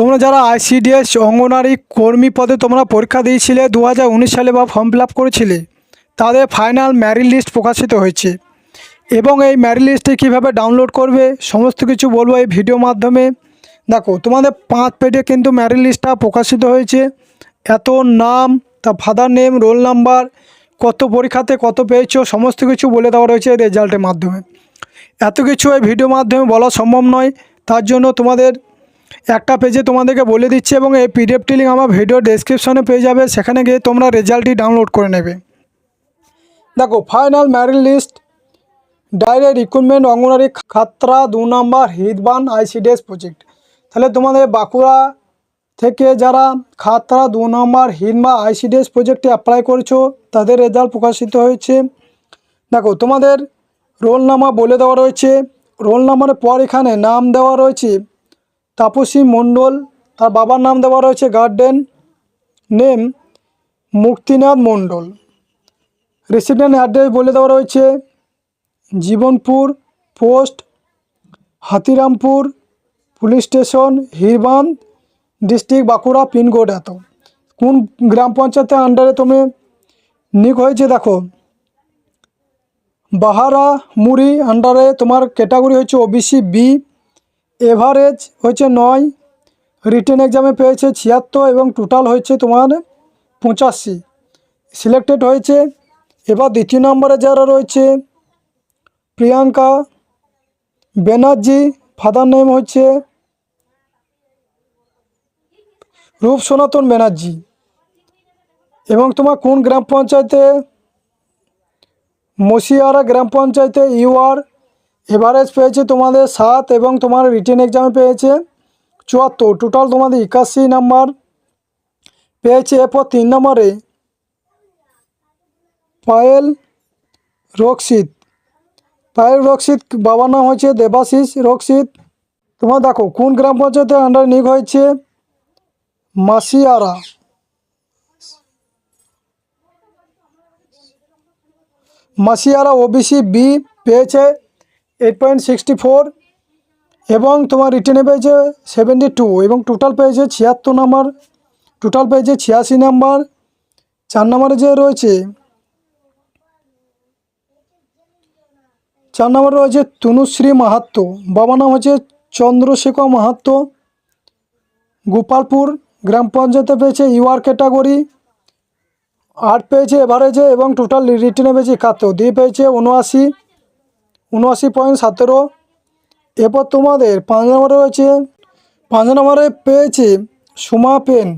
তোমরা যারা আইসিডিএস অঙ্গনারী কর্মী পদে তোমরা পরীক্ষা দিয়েছিলে দু হাজার উনিশ সালে বা ফর্ম ফিল করেছিলে, তাদের ফাইনাল ম্যারিট লিস্ট প্রকাশিত হয়েছে। এবং এই ম্যারিট লিস্টে কীভাবে ডাউনলোড করবে, সমস্ত কিছু বলব এই ভিডিও মাধ্যমে। দেখো, তোমাদের পাঁচ পেজে কিন্তু ম্যারিট লিস্টটা প্রকাশিত হয়েছে। এত নাম, তা ফাদার নেম রোল নাম্বার কত পরীক্ষাতে কত পেয়েছ, সমস্ত কিছু বলে দেওয়া রয়েছে রেজাল্টের মাধ্যমে। এত কিছু এই ভিডিও মাধ্যমে বলা সম্ভব নয়, তার জন্য তোমাদের একটা পেজে তোমাদেরকে বলে দিচ্ছি এবং এই পিডিএফটি লিঙ্ক আমার ভিডিও ডেসক্রিপশনে পেয়ে যাবে, সেখানে গিয়ে তোমরা রেজাল্টটি ডাউনলোড করে নেবে। দেখো final merit list direct recruitment অঙ্গনারী খাতরা, দু নম্বর হিদবান আইসিডিএস প্রজেক্ট তাহলে তোমাদের বাঁকুড়া থেকে যারা খাতরা, দু নম্বর হিদবা আইসিডিএস প্রজেক্টে অ্যাপ্লাই করেছ, তাদের রেজাল্ট প্রকাশিত হয়েছে। দেখো, তোমাদের রোল নাম্বার বলে দেওয়া রয়েছে। রোল নাম্বারের পর এখানে নাম দেওয়া রয়েছে। তাপসী মণ্ডল, তার বাবার নাম দেওয়া রয়েছে guardian, name Muktinath Mondal. Resident address বলে দেওয়া রয়েছে Jibanpur post, Hatirampur, police station, Hirbandh, district Bankura pincode এত। কোন গ্রাম পঞ্চায়েতের আন্ডারে তুমি নিক হয়েছে দেখো। বাহারা মুড়ি আন্ডারে তোমার ক্যাটাগরি হচ্ছে ওবিসি বি এভারেজ হচ্ছে নয়, রিটেন এক্সামে পেয়েছে ছিয়াত্তর এবং টোটাল হয়েছে তোমার পঁচাশি। সিলেক্টেড হয়েছে, এবার দ্বিতীয় নম্বরে যারা রয়েছে, প্রিয়াঙ্কা ব্যানার্জি, ফাদার নেম হচ্ছে রূপ সনাতন ব্যানার্জি। এবং তোমার কোন গ্রাম পঞ্চায়েতে মসিয়ারা গ্রাম পঞ্চায়েতে ইউআর এভারেজ পেয়েছে তোমাদের সাত এবং তোমার রিটেন এক্সামে পেয়েছে চুয়াত্তর। টোটাল তোমাদের একাশি নাম্বার পেয়েছে। এরপর তিন নম্বরে পায়েল রক্ষিত। পায়েল রক্ষিত বাবার নাম হচ্ছে দেবাশিস রক্ষিত। তোমার দেখো, কোন গ্রাম পঞ্চায়েতের আন্ডার নিয়োগ হয়েছে? মাসিয়ারা। মাসিয়ারা ওবিসি বি পেয়েছে। এইট পয়েন্ট সিক্সটি ফোর এবং তোমার রিটেনে পেয়েছে সেভেন্টি টু এবং টোটাল পেয়েছে ছিয়াত্তর নাম্বার টোটাল পেয়েছে ছিয়াশি নাম্বার চার নাম্বারে যে রয়েছে, চার নম্বরে রয়েছে তনুশ্রী মাহাত্ম বাবা নাম হচ্ছে চন্দ্রশেখর মাহাত্ম গোপালপুর গ্রাম পঞ্চায়েতে পেয়েছে ইউআর ক্যাটাগরি আট পেয়েছে এভারেজে এবং টোটাল রিটেনে পেয়েছে একাত্তর দিয়ে পেয়েছে উনআশি উনআশি পয়েন্ট সতেরো। এরপর তোমাদের পাঁচ নম্বরে রয়েছে, পাঁচ নম্বরে পেয়েছে সুমা পেন।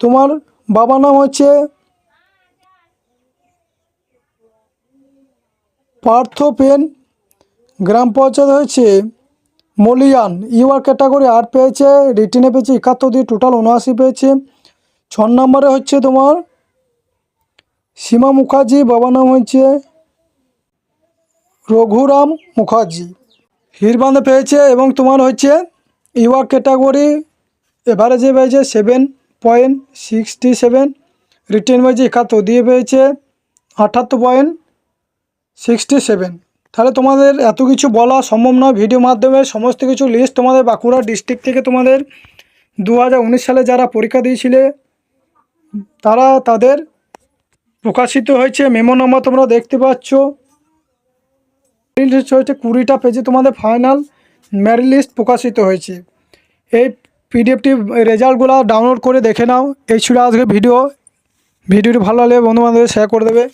তোমার বাবার নাম হচ্ছে পার্থ পেন। গ্রাম পঞ্চায়েত হয়েছে মলিয়ান। ইউআর ক্যাটাগরি আট পেয়েছে রিটিনে পেয়েছে একাত্তর দিয়ে টোটাল উনআশি পেয়েছে। ছ নম্বরে হচ্ছে তোমার সীমা মুখার্জি, বাবার নাম হচ্ছে রঘুরাম মুখার্জি। হিরবান্ধে পেয়েছে এবং তোমার হচ্ছে ইউআর ক্যাটাগরি এভারেজে পেয়েছে seven point sixty seven, written পেয়েছে একাত্তর, দিয়ে পেয়েছে আটাত্তর পয়েন্ট সিক্সটি সেভেন। তাহলে তোমাদের এত কিছু বলা সম্ভব নয়, ভিডিও মাধ্যমে সমস্ত কিছু লিস্ট তোমাদের বাঁকুড়া ডিস্ট্রিক্ট থেকে তোমাদের দু হাজার উনিশ সালে যারা পরীক্ষা দিয়েছিলে, তারা তাদের প্রকাশিত হয়েছে। মেমো নম্বর তোমরা দেখতে পাচ্ছ। হয়েছে কুড়িটা পেজে তোমাদের ফাইনাল ম্যারিট লিস্ট প্রকাশিত হয়েছে। এই পিডিএফটি রেজাল্টগুলো ডাউনলোড করে দেখে নাও। এই ছিল আজকে ভিডিও ভিডিওটি ভালো লাগলে বন্ধুবান্ধবদের শেয়ার করে দেবে।